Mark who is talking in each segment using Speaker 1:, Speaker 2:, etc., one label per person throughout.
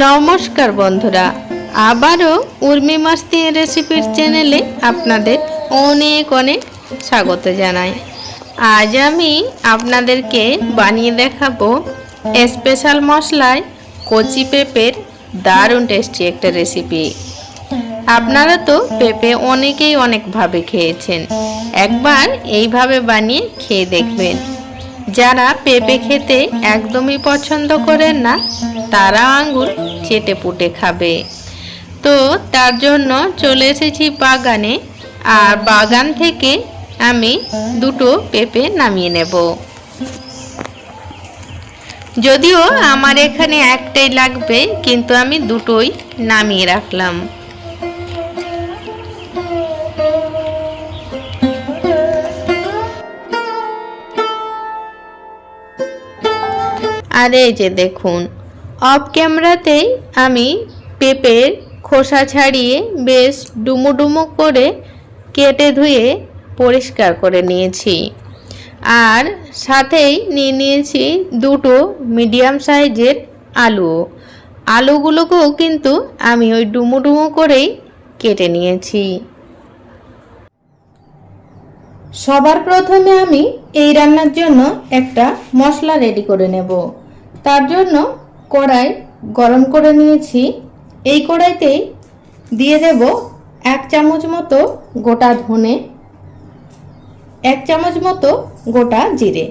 Speaker 1: নমস্কার বন্ধুরা। আবারও উর্মি মাস্তি রেসিপির চ্যানেলে আপনাদের অনেক অনেক স্বাগত জানাই। আজ আমি আপনাদেরকে বানিয়ে দেখাবো স্পেশাল মশলায় কচি পেঁপের দারুণ টেস্টি একটা রেসিপি। আপনারা তো পেঁপে অনেকেই অনেকভাবে খেয়েছেন। একবার এইভাবে বানিয়ে খেয়ে দেখবেন। যারা পেঁপে খেতে একদমই পছন্দ করেন না, তারা আঙ্গুর চেটে পুটে খাবে। তো তার জন্য চলে এসেছি বাগানে, আর বাগান থেকে আমি দুটো পেঁপে নামিয়ে নেব। যদিও আমার এখানে একটাই লাগবে, কিন্তু আমি দুটোই নামিয়ে রাখলাম। আর এই যে দেখুন অফ ক্যামেরাতেই আমি পেঁপের খোসা ছাড়িয়ে বেশ ডুমো ডুমো করে কেটে ধুয়ে পরিষ্কার করে নিয়েছি। আর সাথেই নিয়ে নিয়েছি দুটো মিডিয়াম সাইজের আলু। আলুগুলোকেও কিন্তু আমি ওই ডুমো ডুমো করেই কেটে নিয়েছি। সবার প্রথমে আমি এই রান্নার জন্য একটা মশলা রেডি করে নেব। তার জন্য কড়াই গরম করে নিয়েছি। এই কড়াইতেই দিয়ে দেব এক চামচ মতো গোটা ধনে, এক চামচ মতো গোটা জিরে।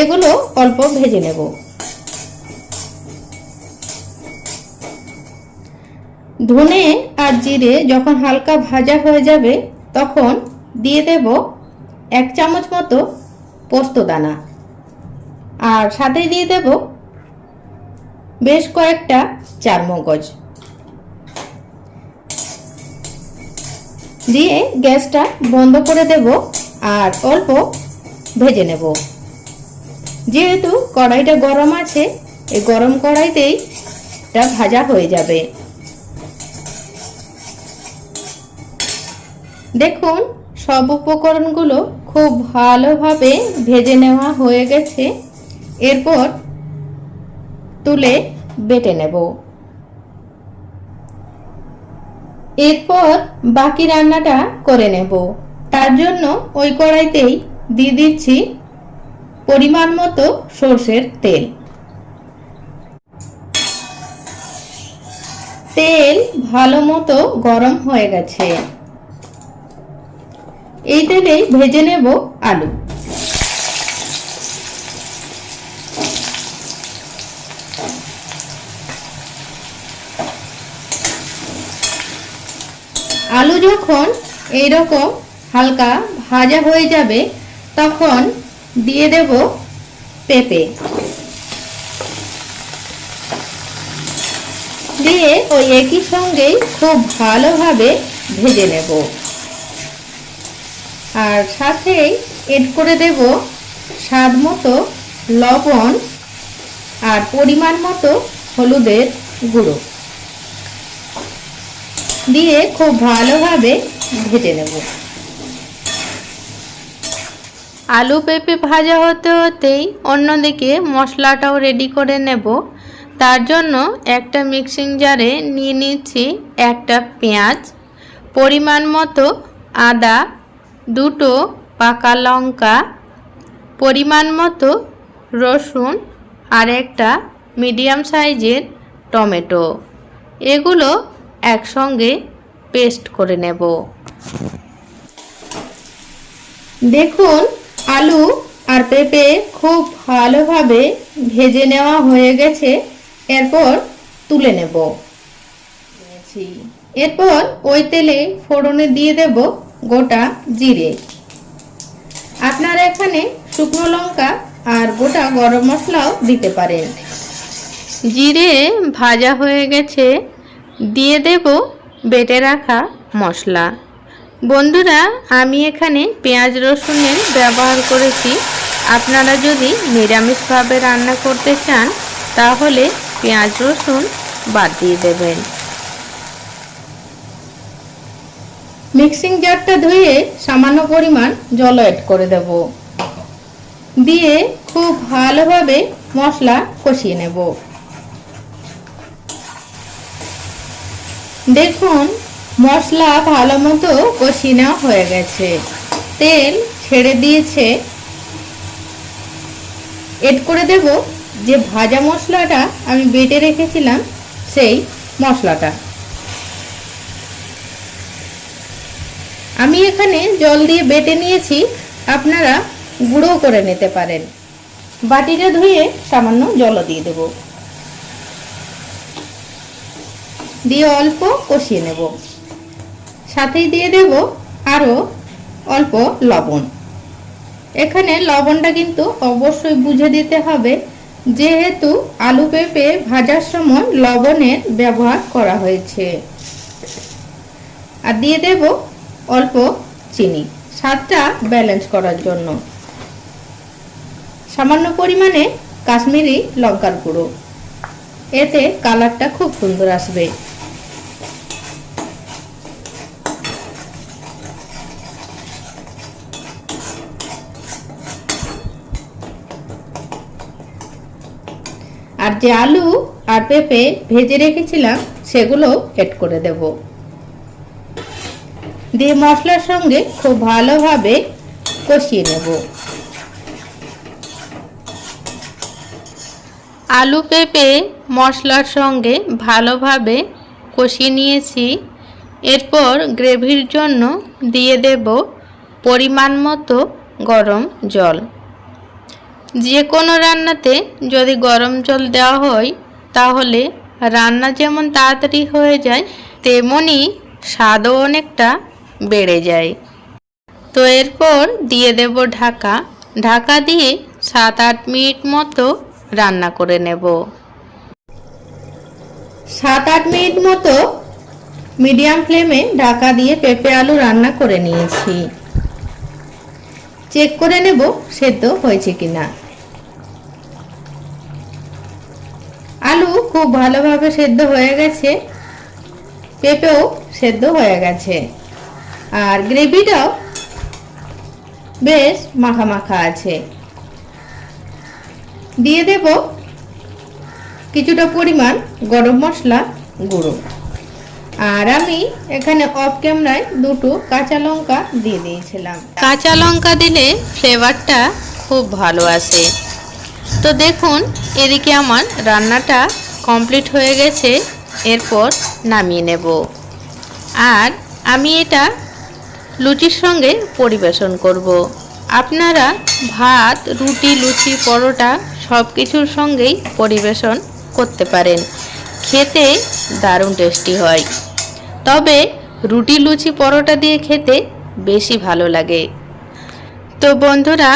Speaker 1: এগুলো অল্প ভেজে নেব। ধনে আর জিরে যখন হালকা ভাজা হয়ে যাবে, তখন দিয়ে দেব এক চামচ মতো পোস্ত দানা। আর সাথে দিয়ে দেব বেশ কয়েকটা চারমগজ। দিয়ে গ্যাসটা বন্ধ করে দেব আর অল্প ভেজে নেব। যেহেতু কড়াইটা গরম আছে, এই গরম কড়াইতেই এটা ভাজা হয়ে যাবে। দেখুন, সব উপকরণগুলো খুব ভালোভাবে ভেজে নেওয়া হয়ে গেছে। এরপর তুলে বেটে নেব। এরপর বাকি রান্নাটা করে নেব। তার জন্য ওই কড়াইতেই দিয়ে দিচ্ছি পরিমাণ মতো সর্ষের তেল। তেল ভালো মতো গরম হয়ে গেছে। এই তেলেই ভেজে নেব আলু। আলু যখন এইরকম হালকা ভাজা হয়ে যাবে, তখন দিয়ে দেব পেঁপে। দিয়ে ওই একই সঙ্গেই খুব ভালোভাবে ভেজে নেব। আর সাথেই এড করে দেব স্বাদ মতো লবণ আর পরিমাণ মতো হলুদের গুঁড়ো। দিয়ে খুব ভালোভাবে ভেজে নেব। আলু পেঁপে ভাজা হতে হতেই অন্যদিকে মশলাটাও রেডি করে নেব। তার জন্য একটা মিক্সিং জারে নিয়ে নিচ্ছি একটা পেঁয়াজ, পরিমাণ মতো আদা, দুটো পাকা লঙ্কা, পরিমাণ মতো রসুন আর একটা মিডিয়াম সাইজের টমেটো। এগুলো একসঙ্গে পেস্ট করে নেব। দেখুন আলু আর পেঁপে খুব ভালোভাবে ভেজে নেওয়া হয়ে গেছে। এরপর তুলে নেব। এরপর ওই তেলে ফোড়নে দিয়ে দেব গোটা জিরে। আপনারা এখানে শুকনো লঙ্কা আর গোটা গরম মশলাও দিতে পারেন। জিরে ভাজা হয়ে গেছে। দিয়ে দেব বেটে রাখা মশলা। বন্ধুরা, আমি এখানে পেঁয়াজ রসুনের ব্যবহার করেছি। আপনারা যদি নিরামিষভাবে রান্না করতে চান, তাহলে পেঁয়াজ রসুন বাদ দিয়ে দেবেন। মিক্সিং জারটা ধুয়ে সামান্য পরিমাণ জল অ্যাড করে দেব। দিয়ে খুব ভালোভাবে মশলা কষিয়ে নেব। দেখুন, মশলা ভালো মতো কষিয়ে নেওয়া হয়ে গেছে। তেল ছেড়ে দিয়েছে। এড করে দেব যে ভাজা মশলাটা আমি বেটে রেখেছিলাম, সেই মশলাটা। আমি এখানে জল দিয়ে বেটে নিয়েছি, আপনারা গুঁড়ো করে নিতে পারেন। বাটিটা ধুয়ে সামান্য জলও দিয়ে দেব। দিয়ে অল্প কষিয়ে নেব। সাথেই দিয়ে দেব আরও অল্প লবণ। এখানে লবণটা কিন্তু অবশ্যই বুঝে দিতে হবে, যেহেতু আলু পেঁপে ভাজার সময় লবণের ব্যবহার করা হয়েছে। আর দিয়ে দেব অল্প চিনি, স্বাদটা ব্যালেন্স করার জন্য। সামান্য পরিমাণে কাশ্মীরি লঙ্কার গুঁড়ো। এতে কালারটা খুব সুন্দর আসবে। আর যে আলু আর পেঁপে ভেজে রেখেছিলাম, সেগুলো এড করে দেব। দিয়ে মশলার সঙ্গে খুব ভালোভাবে কষিয়ে নেব। আলু, পেঁপে মশলার সঙ্গে ভালোভাবে কষিয়ে নিয়েছি। এরপর গ্রেভির জন্য দিয়ে দেব পরিমাণ মতো গরম জল। যে কোনো রান্নাতে যদি গরম জল দেওয়া হয়, তাহলে রান্না যেমন তাড়াতাড়ি হয়ে যায় তেমনই স্বাদও অনেকটা বেড়ে যায়। তো এরপর দিয়ে দেব ঢাকা। ঢাকা দিয়ে সাত আট মিনিট মতো রান্না করে নেব। সাত আট মিনিট মতো মিডিয়াম ফ্লেমে ঢাকা দিয়ে পেঁপে আলু রান্না করে নিয়েছি। চেক করে নেব সেদ্ধ হয়েছে কিনা। আলু খুব ভালোভাবে সেদ্ধ হয়ে গেছে। পেঁপেও সেদ্ধ হয়ে গেছে। আর গ্রেভিটাও বেশ মাখা মাখা আছে। দিয়ে দেব কিছুটা পরিমাণ গরম মশলা গুঁড়ো। আর আমি এখানে অফ ক্যামেরায় দুটো কাঁচা লঙ্কা দিয়ে দিয়েছিলাম। কাঁচা লঙ্কা দিলে ফ্লেভারটা খুব ভালো আসে। তো দেখুন, এদিকে আমার রান্নাটা কমপ্লিট হয়ে গেছে, এরপর নামিয়ে নেব। আর আমি এটা লুচির সঙ্গে পরিবেশন করব। আপনারা ভাত, রুটি, লুচি, পরোটা সব কিছুর সঙ্গেই পরিবেশন করতে পারেন। খেতে দারুণ টেস্টি হয়। তবে রুটি, লুচি, পরোটা দিয়ে খেতে বেশি ভালো লাগে। তো বন্ধুরা,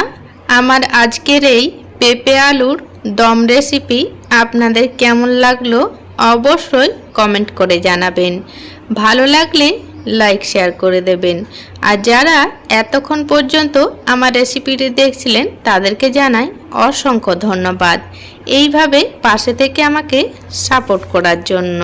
Speaker 1: আমার আজকের এই পেঁপে আলুর দম রেসিপি আপনাদের কেমন লাগল অবশ্যই কমেন্ট করে জানাবেন। ভালো লাগলে লাইক শেয়ার করে দেবেন। আর যারা এতক্ষণ পর্যন্ত আমার রেসিপিটি দেখছিলেন, তাদেরকে জানাই অসংখ্য ধন্যবাদ। এইভাবে পাশে থেকে আমাকে সাপোর্ট করার জন্য।